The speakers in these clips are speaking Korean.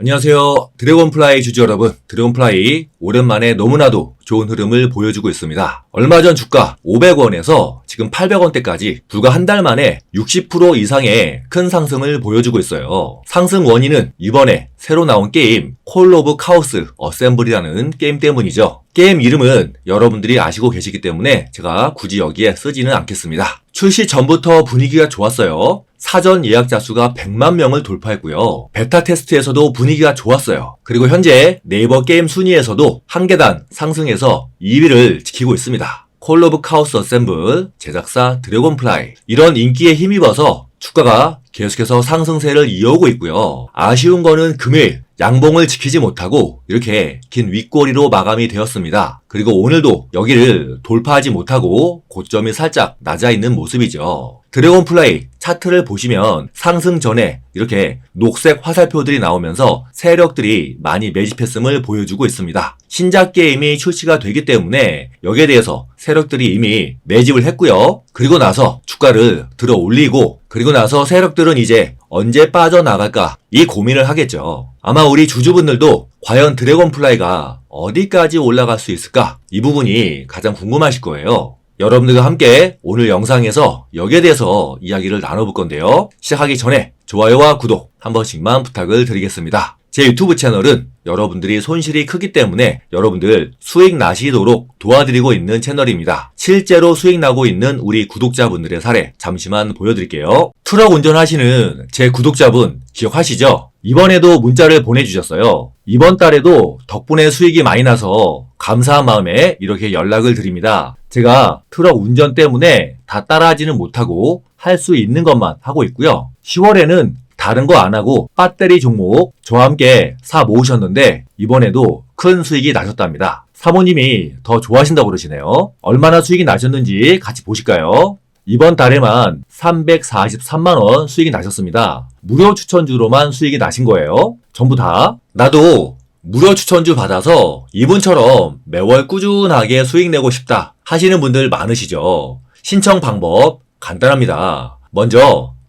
안녕하세요. 드래곤플라이 주주 여러분. 드래곤플라이 오랜만에 너무나도 좋은 흐름을 보여주고 있습니다. 얼마 전 주가 500원에서 지금 800원대까지 불과 한 달 만에 60% 이상의 큰 상승을 보여주고 있어요. 상승 원인은 이번에 새로 나온 게임 콜 오브 카오스 어셈블이라는 게임 때문이죠. 게임 이름은 여러분들이 아시고 계시기 때문에 제가 굳이 여기에 쓰지는 않겠습니다. 출시 전부터 분위기가 좋았어요. 사전 예약자 수가 100만 명을 돌파했고요. 베타 테스트에서도 분위기가 좋았어요. 그리고 현재 네이버 게임 순위에서도 한 계단 상승해서 2위를 지키고 있습니다. 콜 오브 카오스 어셈블, 제작사 드래곤플라이. 이런 인기에 힘입어서 주가가 계속해서 상승세를 이어오고 있고요. 아쉬운 거는 금요일 양봉을 지키지 못하고 이렇게 긴 윗꼬리로 마감이 되었습니다. 그리고 오늘도 여기를 돌파하지 못하고 고점이 살짝 낮아 있는 모습이죠. 드래곤 플라이 차트를 보시면 상승 전에 이렇게 녹색 화살표들이 나오면서 세력들이 많이 매집했음을 보여주고 있습니다. 신작 게임이 출시가 되기 때문에 여기에 대해서 세력들이 이미 매집을 했고요. 그리고 나서 주가를 들어 올리고 그리고 나서 세력 들은 이제 언제 빠져나갈까 이 고민을 하겠죠. 아마 우리 주주분들도 과연 드래곤플라이가 어디까지 올라갈 수 있을까? 이 부분이 가장 궁금하실 거예요. 여러분들과 함께 오늘 영상에서 여기에 대해서 이야기를 나눠볼 건데요. 시작하기 전에 좋아요와 구독 한 번씩만 부탁을 드리겠습니다. 제 유튜브 채널은 여러분들이 손실이 크기 때문에 여러분들 수익 나시도록 도와드리고 있는 채널입니다. 실제로 수익 나고 있는 우리 구독자분들의 사례 잠시만 보여드릴게요. 트럭 운전하시는 제 구독자분 기억하시죠? 이번에도 문자를 보내주셨어요. 이번 달에도 덕분에 수익이 많이 나서 감사한 마음에 이렇게 연락을 드립니다. 제가 트럭 운전 때문에 다 따라하지는 못하고 할 수 있는 것만 하고 있고요. 10월에는 다른 거 안 하고 배터리 종목 저와 함께 사 모으셨는데 이번에도 큰 수익이 나셨답니다. 사모님이 더 좋아하신다고 그러시네요. 얼마나 수익이 나셨는지 같이 보실까요? 이번 달에만 343만원 수익이 나셨습니다. 무료 추천주로만 수익이 나신 거예요. 전부 다. 나도 무료 추천주 받아서 이분처럼 매월 꾸준하게 수익 내고 싶다 하시는 분들 많으시죠. 신청 방법 간단합니다. 먼저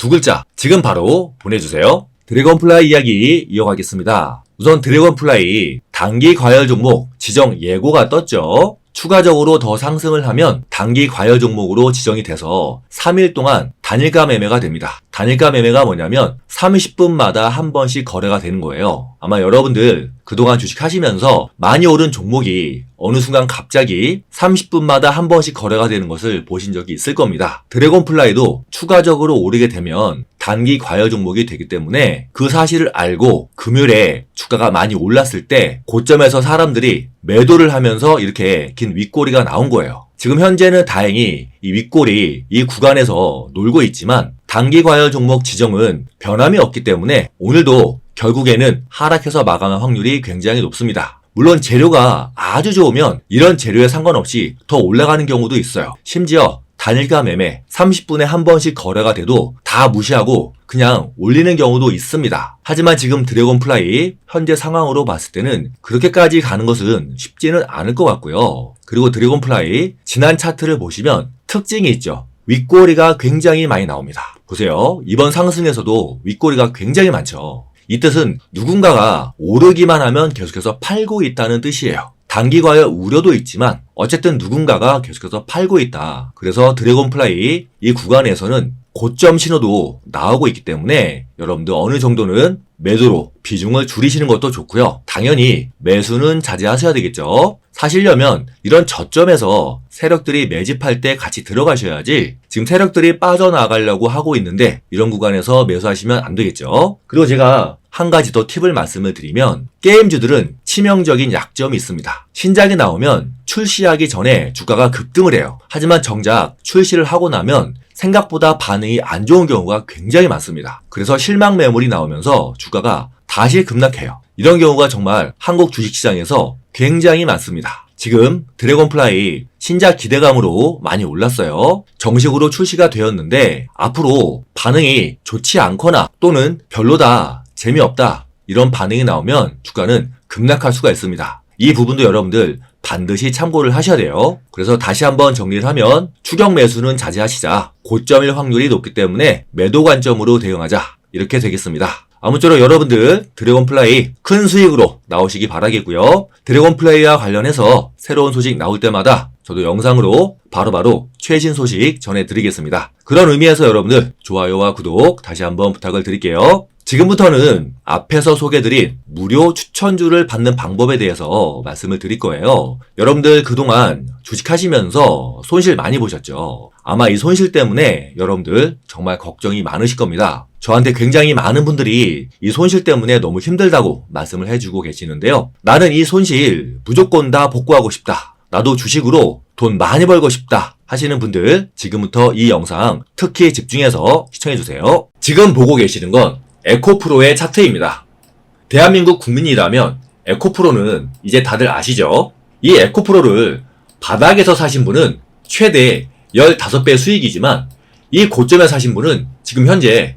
두 글자 지금 바로 보내주세요. 드래곤플라이 이야기 이어가겠습니다. 우선 드래곤플라이 단기 과열 종목 지정 예고가 떴죠. 추가적으로 더 상승을 하면 단기 과열 종목으로 지정이 돼서 3일 동안 단일가 매매가 됩니다. 단일가 매매가 뭐냐면 30분마다 한 번씩 거래가 되는 거예요. 아마 여러분들 그동안 주식 하시면서 많이 오른 종목이 어느 순간 갑자기 30분마다 한 번씩 거래가 되는 것을 보신 적이 있을 겁니다. 드래곤플라이도 추가적으로 오르게 되면 단기 과열 종목이 되기 때문에 그 사실을 알고 금요일에 주가가 많이 올랐을 때 고점에서 사람들이 매도를 하면서 이렇게 긴 윗꼬리가 나온 거예요. 지금 현재는 다행히 이 윗골이 이 구간에서 놀고 있지만 단기 과열 종목 지정은 변함이 없기 때문에 오늘도 결국에는 하락해서 마감할 확률이 굉장히 높습니다. 물론 재료가 아주 좋으면 이런 재료에 상관없이 더 올라가는 경우도 있어요. 심지어 단일가 매매 30분에 한 번씩 거래가 돼도 다 무시하고 그냥 올리는 경우도 있습니다. 하지만 지금 드래곤플라이 현재 상황으로 봤을 때는 그렇게까지 가는 것은 쉽지는 않을 것 같고요. 그리고 드래곤플라이 지난 차트를 보시면 특징이 있죠. 윗꼬리가 굉장히 많이 나옵니다. 보세요. 이번 상승에서도 윗꼬리가 굉장히 많죠. 이 뜻은 누군가가 오르기만 하면 계속해서 팔고 있다는 뜻이에요. 단기 과열 우려도 있지만 어쨌든 누군가가 계속해서 팔고 있다. 그래서 드래곤플라이 이 구간에서는 고점 신호도 나오고 있기 때문에 여러분들 어느 정도는 매도로 비중을 줄이시는 것도 좋고요. 당연히 매수는 자제하셔야 되겠죠. 사시려면 이런 저점에서 세력들이 매집할 때 같이 들어가셔야지 지금 세력들이 빠져나가려고 하고 있는데 이런 구간에서 매수하시면 안 되겠죠. 그리고 제가 한 가지 더 팁을 말씀을 드리면 게임주들은 치명적인 약점이 있습니다. 신작이 나오면 출시하기 전에 주가가 급등을 해요. 하지만 정작 출시를 하고 나면 생각보다 반응이 안 좋은 경우가 굉장히 많습니다. 그래서 실망 매물이 나오면서 주가가 다시 급락해요. 이런 경우가 정말 한국 주식시장에서 굉장히 많습니다. 지금 드래곤플라이 신작 기대감으로 많이 올랐어요. 정식으로 출시가 되었는데 앞으로 반응이 좋지 않거나 또는 별로다, 재미없다 이런 반응이 나오면 주가는 급락할 수가 있습니다. 이 부분도 여러분들 반드시 참고를 하셔야 돼요. 그래서 다시 한번 정리를 하면 추격 매수는 자제하시자. 고점일 확률이 높기 때문에 매도 관점으로 대응하자. 이렇게 되겠습니다. 아무쪼록 여러분들 드래곤플라이 큰 수익으로 나오시기 바라겠고요. 드래곤플라이와 관련해서 새로운 소식 나올 때마다 저도 영상으로 바로 바로 최신 소식 전해드리겠습니다. 그런 의미에서 여러분들 좋아요와 구독 다시 한번 부탁을 드릴게요. 지금부터는 앞에서 소개드린 무료 추천주를 받는 방법에 대해서 말씀을 드릴 거예요. 여러분들 그동안 주식하시면서 손실 많이 보셨죠? 아마 이 손실 때문에 여러분들 정말 걱정이 많으실 겁니다. 저한테 굉장히 많은 분들이 이 손실 때문에 너무 힘들다고 말씀을 해주고 계시는데요. 나는 이 손실 무조건 다 복구하고 싶다. 나도 주식으로 돈 많이 벌고 싶다 하시는 분들 지금부터 이 영상 특히 집중해서 시청해주세요. 지금 보고 계시는 건 에코프로의 차트입니다. 대한민국 국민이라면 에코프로는 이제 다들 아시죠? 이 에코프로를 바닥에서 사신 분은 최대 15배 수익이지만 이 고점에 사신 분은 지금 현재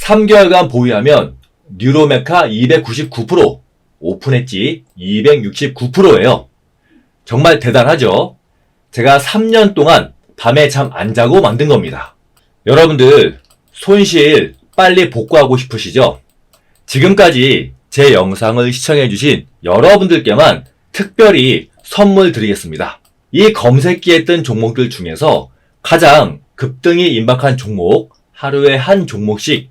3개월간 보유하면 뉴로메카 299%, 오픈엣지 269%예요. 정말 대단하죠? 제가 3년 동안 밤에 잠 안 자고 만든 겁니다. 여러분들 손실 빨리 복구하고 싶으시죠? 지금까지 제 영상을 시청해주신 여러분들께만 특별히 선물 드리겠습니다. 이 검색기에 뜬 종목들 중에서 가장 급등이 임박한 종목 하루에 한 종목씩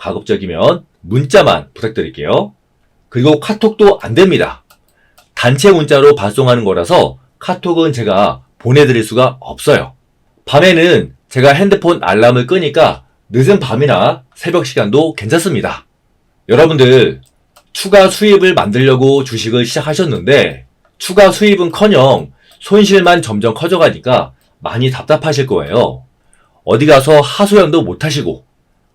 가급적이면 문자만 부탁드릴게요. 그리고 카톡도 안 됩니다. 단체 문자로 발송하는 거라서 카톡은 제가 보내드릴 수가 없어요. 밤에는 제가 핸드폰 알람을 끄니까 늦은 밤이나 새벽 시간도 괜찮습니다. 여러분들 추가 수입을 만들려고 주식을 시작하셨는데 추가 수입은 커녕 손실만 점점 커져가니까 많이 답답하실 거예요. 어디 가서 하소연도 못 하시고